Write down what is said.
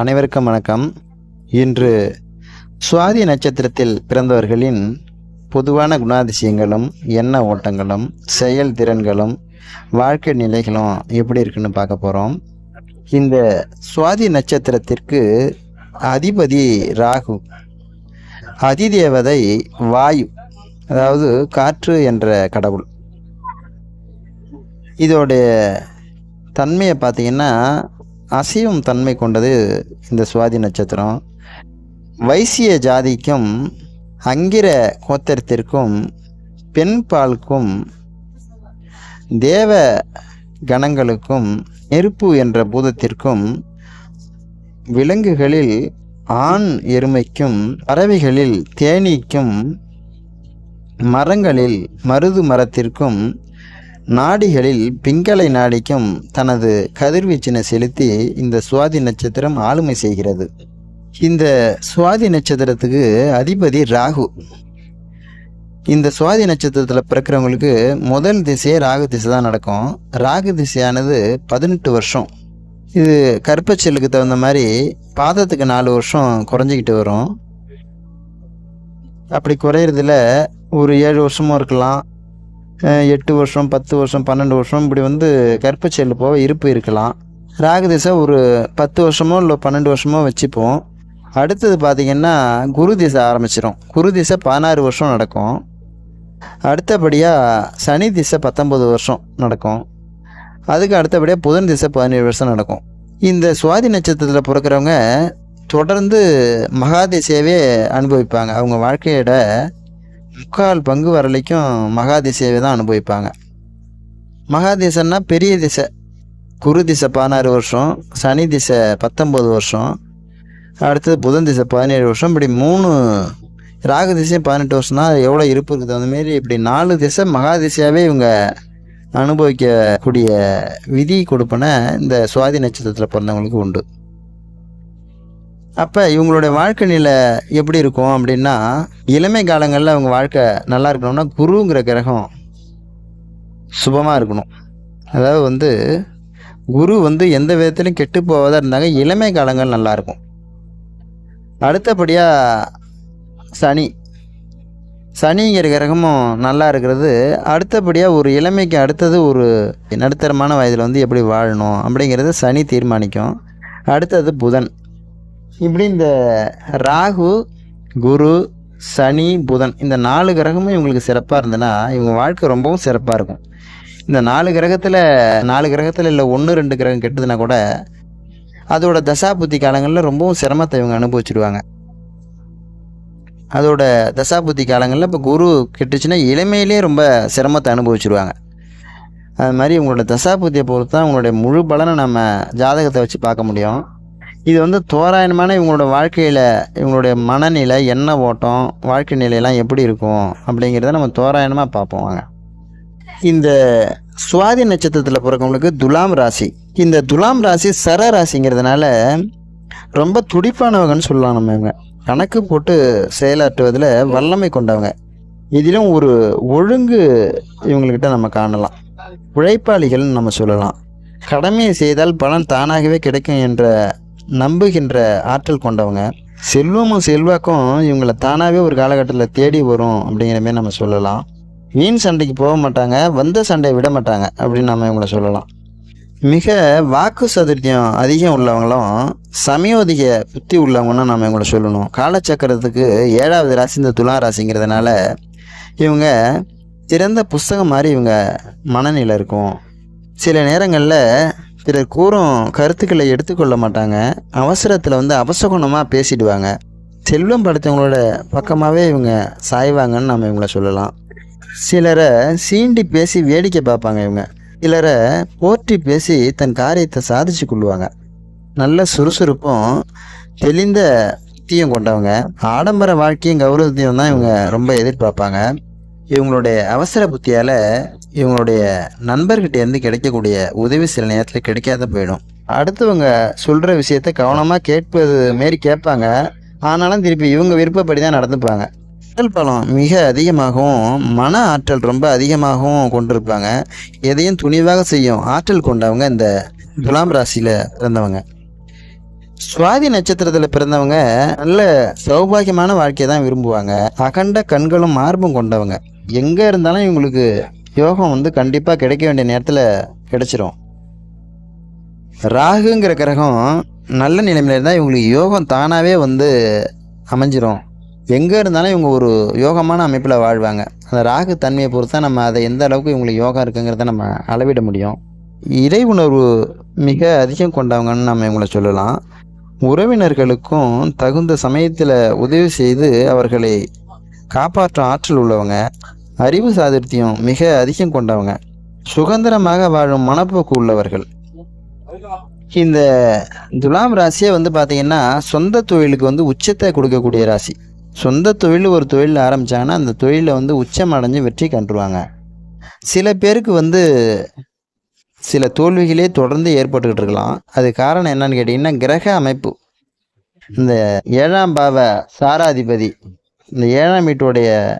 அனைவருக்கும் வணக்கம். இன்று சுவாதி நட்சத்திரத்தில் பிறந்தவர்களின் பொதுவான குணாதிசயங்களும் எண்ண ஓட்டங்களும் செயல் திறன்களும் வாழ்க்கை நிலைகளும் எப்படி இருக்குன்னு பார்க்க போகிறோம் இந்த சுவாதி நட்சத்திரத்திற்கு அதிபதி ராகு. அதிதேவதை வாயு அதாவது காற்று என்ற கடவுள். இதோடைய தன்மையை பார்த்தீங்கன்னா அசையும் தன்மை கொண்டது இந்த சுவாதி நட்சத்திரம். வைசிய ஜாதிக்கும் அங்கிர கோத்திரத்திற்கும் பெண் பாலுக்கும் தேவ கணங்களுக்கும் நெருப்பு என்ற பூதத்திற்கும் விலங்குகளில் ஆண் எருமைக்கும் பறவைகளில் தேனீக்கும் மரங்களில் மருது மரத்திற்கும் நாடிகளில் பிங்களை நாடிக்கும் தனது கதிர்வீச்சினை செலுத்தி இந்த சுவாதி நட்சத்திரம் ஆளுமை செய்கிறது. இந்த சுவாதி நட்சத்திரத்துக்கு அதிபதி ராகு. இந்த சுவாதி நட்சத்திரத்தில் பிறக்கிறவங்களுக்கு முதல் திசையே ராகு திசை தான் நடக்கும். ராகு திசையானது பதினெட்டு வருஷம். இது கற்பச்சலுக்கு தகுந்த மாதிரி பாதத்துக்கு நாலு வருஷம் குறைஞ்சிக்கிட்டு வரும். அப்படி குறையிறதுல ஒரு ஏழு வருஷமும் இருக்கலாம். எட்டு வருஷம் பத்து வருஷம் பன்னெண்டு வருஷம் இப்படி வந்து கற்பச்செல்லு போக இருப்பு இருக்கலாம். ராகு திசை ஒரு பத்து வருஷமோ இல்லை பன்னெண்டு வருஷமோ வச்சுப்போம். அடுத்தது பார்த்திங்கன்னா குரு திசை ஆரம்பிச்சிடும் குரு திசை பதினாறு வருஷம் நடக்கும். அடுத்தபடியாக சனி திசை பத்தொம்பது வருஷம் நடக்கும். அதுக்கு அடுத்தபடியாக புதன் திசை பதினேழு வருஷம் நடக்கும். இந்த சுவாதி நட்சத்திரத்தில் பிறக்கிறவங்க தொடர்ந்து மகாதிசையவே அனுபவிப்பாங்க. அவங்க வாழ்க்கையோட முக்கால் பங்கு வரலைக்கும் மகாதிசையவே தான் அனுபவிப்பாங்க. மகாதிசைன்னா பெரிய திசை. குரு திசை பதினாறு வருஷம் சனி திசை பத்தொம்பது வருஷம் அடுத்தது புதன் திசை பதினேழு வருஷம். இப்படி மூணு ராகு திசையும் பதினெட்டு வருஷம்னா எவ்வளோ இருப்பு இருக்குது? அந்த மாரி இப்படி நாலு திசை மகாதிசையாகவே இவங்க அனுபவிக்கக்கூடிய விதி கொடுப்பன இந்த சுவாதி நட்சத்திரத்தில் பிறந்தவங்களுக்கு உண்டு. அப்போ இவங்களுடைய வாழ்க்கை நிலை எப்படி இருக்கும் அப்படின்னா இளமை காலங்களில் அவங்க வாழ்க்கை நல்லா இருக்கணும்னா குருங்கிற கிரகம் சுபமாக இருக்கணும். அதாவது வந்து குரு வந்து எந்த விதத்திலும் கெட்டு போவதாக இருந்தாங்க இளமை காலங்கள் நல்லாயிருக்கும் அடுத்தபடியாக சனி. சனிங்கிற கிரகமும் நல்லா இருக்கிறது. அடுத்தபடியாக ஒரு இளமைக்கு அடுத்தது ஒரு நடுத்தரமான வயதில் வந்து எப்படி வாழணும் அப்படிங்கிறத சனி தீர்மானிக்கும். அடுத்தது புதன். இப்படி இந்த ராகு குரு சனி புதன் இந்த நாலு கிரகமும் இவங்களுக்கு சிறப்பாக இருந்ததுன்னா இவங்க வாழ்க்கை ரொம்பவும் சிறப்பாக இருக்கும். இந்த நாலு கிரகத்தில் நாலு கிரகத்தில் இல்லை ஒன்று ரெண்டு கிரகம் கெட்டதுன்னா கூட அதோட தசாபுத்தி காலங்களில் ரொம்பவும் சிரமத்தை இவங்க அனுபவிச்சிடுவாங்க அதோட தசாபுத்தி காலங்களில் இப்போ குரு கெட்டுச்சுன்னா இளமையிலே ரொம்ப சிரமத்தை அனுபவிச்சிருவாங்க. அது மாதிரி உங்களோட தசாபுத்தியை பொறுத்து தான் உங்களுடைய முழு பலனை நம்ம ஜாதகத்தை வச்சு பார்க்க முடியும். இது வந்து தோராயமான இவங்களோட வாழ்க்கையில் இவங்களுடைய மனநிலை எண்ண ஓட்டம் வாழ்க்கை நிலையெல்லாம் எப்படி இருக்கும் அப்படிங்கிறத நம்ம தோராயமாக பார்ப்போம் வாங்க. இந்த சுவாதி நட்சத்திரத்தில் பிறக்கவங்களுக்கு துலாம் ராசி. இந்த துலாம் ராசி சர ராசிங்கிறதுனால ரொம்ப துடிப்பானவங்கன்னு சொல்லலாம் நம்ம இவங்க. கணக்கு போட்டு செயலாற்றுவதில் வல்லமை கொண்டவங்க. இதிலும் ஒரு ஒழுங்கு இவங்கக்கிட்ட நம்ம காணலாம். உழைப்பாளிகள்னு நம்ம சொல்லலாம். கடமையை செய்தால் பலன் தானாகவே கிடைக்கும் என்ற நம்புகின்ற ஆற்றல் கொண்டவங்க. செல்வமும் செல்வாக்கும் இவங்களை தானாகவே ஒரு காலகட்டத்தில் தேடி வரும் அப்படிங்கிற மாதிரி நம்ம சொல்லலாம். வீண் சண்டைக்கு போக மாட்டாங்க வந்த சண்டையை விட மாட்டாங்க அப்படின்னு நம்ம இவங்களை சொல்லலாம். மிக வாக்கு சதுர்த்தியம் அதிகம் உள்ளவங்களும் சமயோதிக புத்தி உள்ளவங்கன்னு நம்ம இவங்களை சொல்லணும். காலச்சக்கரத்துக்கு ஏழாவது ராசி இந்த துலா ராசிங்கிறதுனால இவங்க திறந்த புஸ்தகம் மாதிரி இவங்க மனநிலை இருக்கும். சில நேரங்களில் பிறர் கூறும் கருத்துக்களை எடுத்துக்கொள்ள மாட்டாங்க. அவசரத்தில் வந்து அவசகுணமாக பேசிடுவாங்க. செல்வம் படைத்தவங்களோட பக்கமாகவே இவங்க சாய்வாங்கன்னு நம்ம இவங்கள சொல்லலாம். சிலரை சீண்டி பேசி வேடிக்கை பார்ப்பாங்க இவங்க. சிலரை போற்றி பேசி தன் காரியத்தை சாதிச்சு கொள்வாங்க நல்ல சுறுசுறுப்பும் தெளிந்த புத்தியும் கொண்டவங்க. ஆடம்பர வாழ்க்கையும் கௌரவத்தையும் தான் இவங்க ரொம்ப எதிர்பார்ப்பாங்க. இவங்களுடைய அவசர புத்தியால் இவங்களுடைய நண்பர்கிட்டேருந்து கிடைக்கக்கூடிய உதவி சில நேரத்தில் கிடைக்காத போயிடும். அடுத்தவங்க சொல்கிற விஷயத்த கவனமாக கேட்பது மாரி கேட்பாங்க. ஆனாலும் திருப்பி இவங்க விருப்பப்படி தான் நடந்துப்பாங்க. உடல் பலம் மிக அதிகமாகவும் மன ஆற்றல் ரொம்ப அதிகமாகவும் கொண்டிருப்பாங்க. எதையும் துணிவாக செய்யும் ஆற்றல் கொண்டவங்க இந்த துலாம் ராசியில் பிறந்தவங்க. சுவாதி நட்சத்திரத்தில் பிறந்தவங்க நல்ல சௌபாகியமான வாழ்க்கையை தான் விரும்புவாங்க. அகண்ட கண்களும் மார்பும் கொண்டவங்க. எங்கே இருந்தாலும் இவங்களுக்கு யோகம் வந்து கண்டிப்பாக கிடைக்க வேண்டிய நேரத்தில் கிடைச்சிரும். ராகுங்கிற கிரகம் நல்ல நிலைமையில் இருந்தால் இவங்களுக்கு யோகம் தானாகவே வந்து அமைஞ்சிரும். எங்கே இருந்தாலும் இவங்க ஒரு யோகமான அமைப்பில் வாழ்வாங்க. அந்த ராகு தன்மையை பொறுத்தா நம்ம அதை எந்த அளவுக்கு இவங்களுக்கு யோகா இருக்குங்கிறத நம்ம அளவிட முடியும். இறை உணர்வு மிக அதிகம் கொண்டவங்கன்னு நம்ம இவங்களை சொல்லலாம். உறவினர்களுக்கும் தகுந்த சமயத்தில் உதவி செய்து அவர்களை காப்பாற்றும் ஆற்றல் உள்ளவங்க. அறிவு சாதுர்த்தியம் மிக அதிகம் கொண்டவங்க. சுதந்திரமாக வாழும் மனப்போக்கு உள்ளவர்கள். இந்த துலாம் ராசியே வந்து பார்த்தீங்கன்னா சொந்த தொழிலுக்கு வந்து உச்சத்தை கொடுக்கக்கூடிய ராசி. சொந்த தொழில் ஒரு தொழில் ஆரம்பித்தாங்கன்னா அந்த தொழிலில் வந்து உச்சம் அடைஞ்சு வெற்றி கண்டுருவாங்க. சில பேருக்கு வந்து சில தோல்விகளே தொடர்ந்து ஏற்பட்டுக்கிட்டு இருக்கலாம். அது காரணம் என்னன்னு கேட்டிங்கன்னா கிரக அமைப்பு. இந்த ஏழாம் பாவ சாராதிபதி இந்த ஏழாம் வீட்டுடைய